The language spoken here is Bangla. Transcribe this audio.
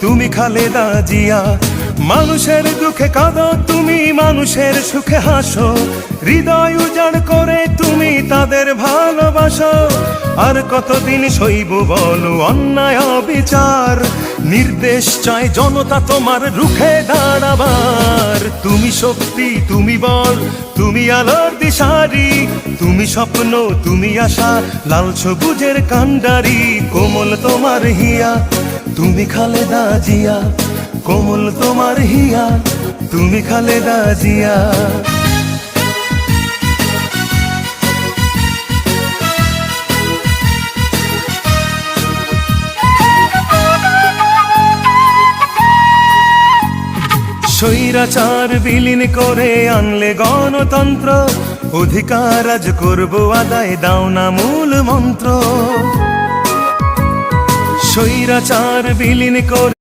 তুমি খালেদা জিয়া। মানুষের দুঃখে কাঁদো, তুমি মানুষের সুখে হাসো। হৃদয় উজাড় করে তুমি তাদের ভালোবাসো। আর কতদিন সইব বলো, অন্যায় অবিচার। নির্দেশ চায় জনতা তোমার রুখে দাঁড়াবার। তুমি শক্তি, তুমি বল, তুমি আলোর দিশারি। তুমি স্বপ্ন, তুমি আশা, লাল সবুজের কান্ডারি কোমল তোমার হিয়া তুমি খালেদা জিয়া, কোমল তোমার হিয়া, তুমি খালেদা জিয়া। স্বৈরাচার বিলীন করে আনলে গণতন্ত্র, অধিকার আজ করব আদায়, দাও না মূল মন্ত্র। স্বৈরাচার বিলীন করে